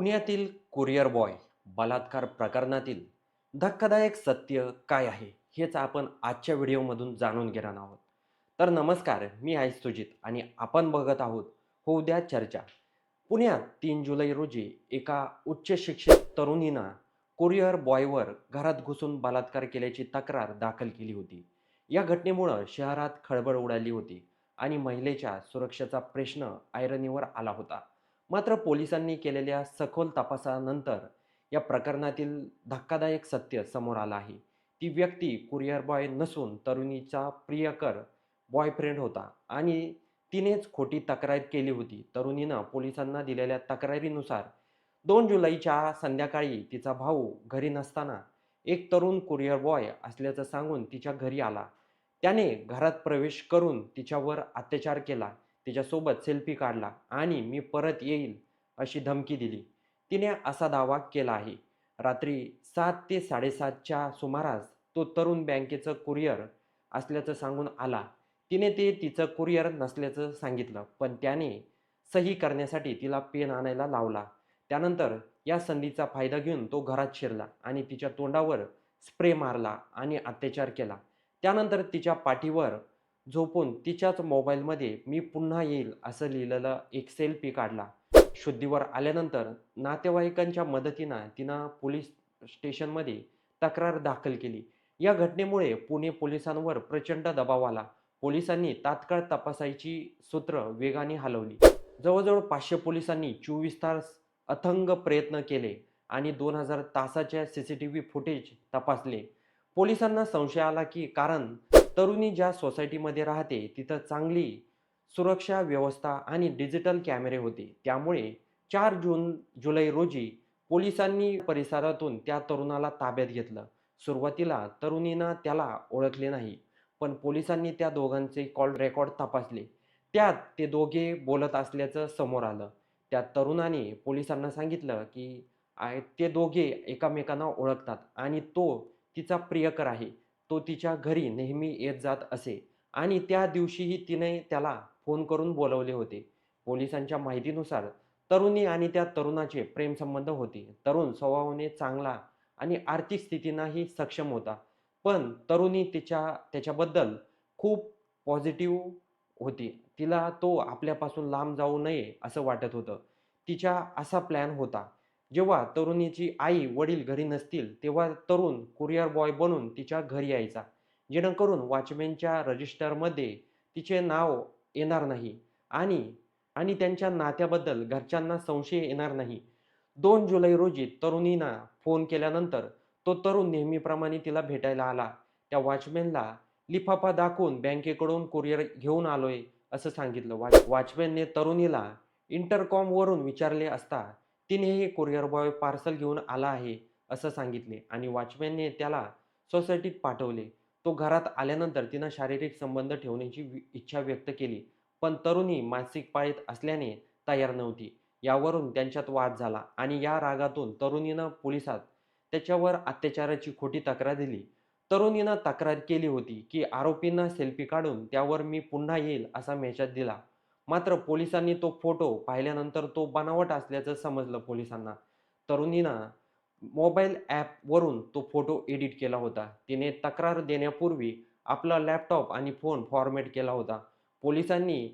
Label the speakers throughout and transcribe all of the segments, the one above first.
Speaker 1: पुण्यातील courier boy बलात्कार प्रकरणातील धक्कादायक सत्य काय आहे हेच आपण आजच्या व्हिडिओमधून जाणून घेणार आहोत. तर नमस्कार मी आहे सुजित आणि आपण बघत आहोत होऊ द्या चर्चा. पुण्यात तीन जुलै रोजी एका उच्च शिक्षित तरुणीनं कुरिअर बॉयवर घरात घुसून बलात्कार केल्याची तक्रार दाखल केली होती. या घटनेमुळं शहरात खळबळ उडाली होती आणि महिलेच्या सुरक्षेचा प्रश्न ऐरणीवर आला होता. मात्र पोलिसांनी केलेल्या सखोल तपासानंतर या प्रकरणातील धक्कादायक सत्य समोर आलं आहे. ती व्यक्ती कुरिअर बॉय नसून तरुणीचा प्रियकर बॉयफ्रेंड होता आणि तिनेच खोटी तक्रार केली होती. तरुणीनं पोलिसांना दिलेल्या तक्रारीनुसार दोन जुलैच्या संध्याकाळी तिचा भाऊ घरी नसताना एक तरुण कुरिअर बॉय असल्याचं सांगून तिच्या घरी आला. त्याने घरात प्रवेश करून तिच्यावर अत्याचार केला. तिच्यासोबत सेल्फी काढला आणि मी परत येईल अशी धमकी दिली. तिने असा दावा केला आहे. रात्री सात ते साडेसातच्या सुमारास तो तरुण बँकेचं कुरिअर असल्याचं सांगून आला. तिने ते तिचं कुरिअर नसल्याचं सांगितलं पण त्याने सही करण्यासाठी तिला पेन आणायला लावला. त्यानंतर या संधीचा फायदा घेऊन तो घरात शिरला आणि तिच्या तोंडावर स्प्रे मारला आणि अत्याचार केला. त्यानंतर तिच्या पाठीवर झोपून तिच्याच मोबाईलमध्ये मी पुन्हा येईल असं लिहिलेलं एक सेल्फी काढला. शुद्धीवर आल्यानंतर नातेवाईकांच्या मदतीनं तिनं पोलीस स्टेशनमध्ये तक्रार दाखल केली. या घटनेमुळे पुणे पोलिसांवर प्रचंड दबाव आला. पोलिसांनी तात्काळ तपासायची सूत्र वेगाने हलवली. जवळजवळ पाचशे पोलिसांनी चोवीस तास अथंग प्रयत्न केले आणि दोन हजार तासाच्या C C T V footage तपासले. पोलिसांना संशय आला की कारण तरुणी ज्या सोसायटीमध्ये राहते तिथं चांगली सुरक्षा व्यवस्था आणि डिजिटल कॅमेरे होते. त्यामुळे चार जून जुलै रोजी पोलिसांनी परिसरातून त्या तरुणाला ताब्यात घेतलं. सुरुवातीला तरुणीनं त्याला ओळखले नाही पण पोलिसांनी त्या दोघांचे कॉल रेकॉर्ड तपासले. त्यात ते दोघे बोलत असल्याचं समोर आलं. त्या तरुणाने पोलिसांना सांगितलं की आय- ते दोघे एकामेकांना ओळखतात आणि तो तिचा प्रियकर आहे. तो तिच्या घरी नेहमी येत जात असे. आणि त्या दिवशीही तिने त्याला फोन करून बोलवले होते. पोलिसांच्या माहितीनुसार तरुणी आणि त्या तरुणाचे प्रेमसंबंध होते. तरुण स्वभावाने चांगला आणि आर्थिक स्थितीनाही सक्षम होता. पण तरुणी तिच्या त्याच्याबद्दल खूप पॉझिटिव्ह होती. तिला तो आपल्यापासून लांब जाऊ नये असं वाटत होतं. तिच्या असा प्लॅन होता. जेव्हा तरुणीची आई वडील घरी नसतील तेव्हा तरुण कुरिअर बॉय बनून तिच्या घरी यायचा. जेणेकरून वॉचमॅनच्या रजिस्टरमध्ये तिचे नाव येणार नाही आणि आणि त्यांच्या नात्याबद्दल घरच्यांना संशय येणार नाही. दोन जुलै रोजी तरुणींना फोन केल्यानंतर तो तरुण नेहमीप्रमाणे तिला भेटायला आला. त्या वॉचमॅनला लिफाफा दाखवून बँकेकडून कुरिअर घेऊन आलोय असं सांगितलं. वॉच वॉचमॅनने तरुणीला इंटरकॉमवरून विचारले असता तिनेही कुरिअर बॉय पार्सल घेऊन आला आहे असं सांगितले आणि वॉचमॅनने त्याला सोसायटीत पाठवले. तो घरात आल्यानंतर तिनं शारीरिक संबंध ठेवण्याची वि- इच्छा व्यक्त केली पण तरुणी मानसिक पाळीत असल्याने तयार नव्हती. यावरून त्यांच्यात वाद झाला आणि या रागातून तरुणीनं पोलिसात त्याच्यावर अत्याचाराची खोटी तक्रार दिली. तरुणीनं तक्रार केली होती की आरोपींना सेल्फी काढून त्यावर मी पुन्हा येईल असा मेसेज दिला. मात्र पोलिसांनी तो फोटो पाहिल्यानंतर तो बनावट असल्याचं समजलं पोलिसांना. तरुणीनं मोबाईल ॲपवरून तो फोटो एडिट केला होता. तिने तक्रार देण्यापूर्वी आपला लॅपटॉप आणि फोन फॉर्मेट केला होता. पोलिसांनी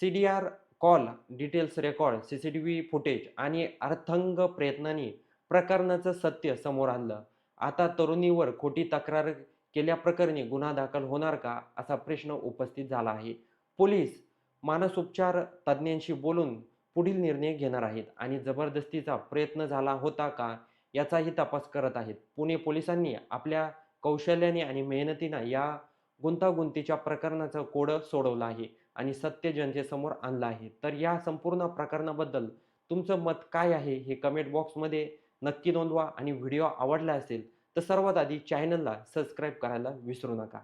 Speaker 1: C D R call details record C C T V footage आणि अर्थंग प्रयत्नांनी प्रकरणाचं सत्य समोर आणलं. आता तरुणीवर खोटी तक्रार केल्याप्रकरणी गुन्हा दाखल होणार का असा प्रश्न उपस्थित झाला आहे. पोलीस मानसोपचार तज्ज्ञांशी बोलून पुढील निर्णय घेणार आहेत. आणि जबरदस्तीचा प्रयत्न झाला होता का याचाही तपास करत आहेत. पुणे पोलिसांनी आपल्या कौशल्याने आणि मेहनतीनं या गुंतागुंतीच्या प्रकरणाचं कोडं सोडवलं आहे आणि सत्य जनतेसमोर आणलं आहे. तर या संपूर्ण प्रकरणाबद्दल तुमचं मत काय आहे हे कमेंट बॉक्समध्ये नक्की नोंदवा आणि व्हिडिओ आवडला असेल तर सर्वात आधी चॅनलला सबस्क्राईब करायला विसरू नका.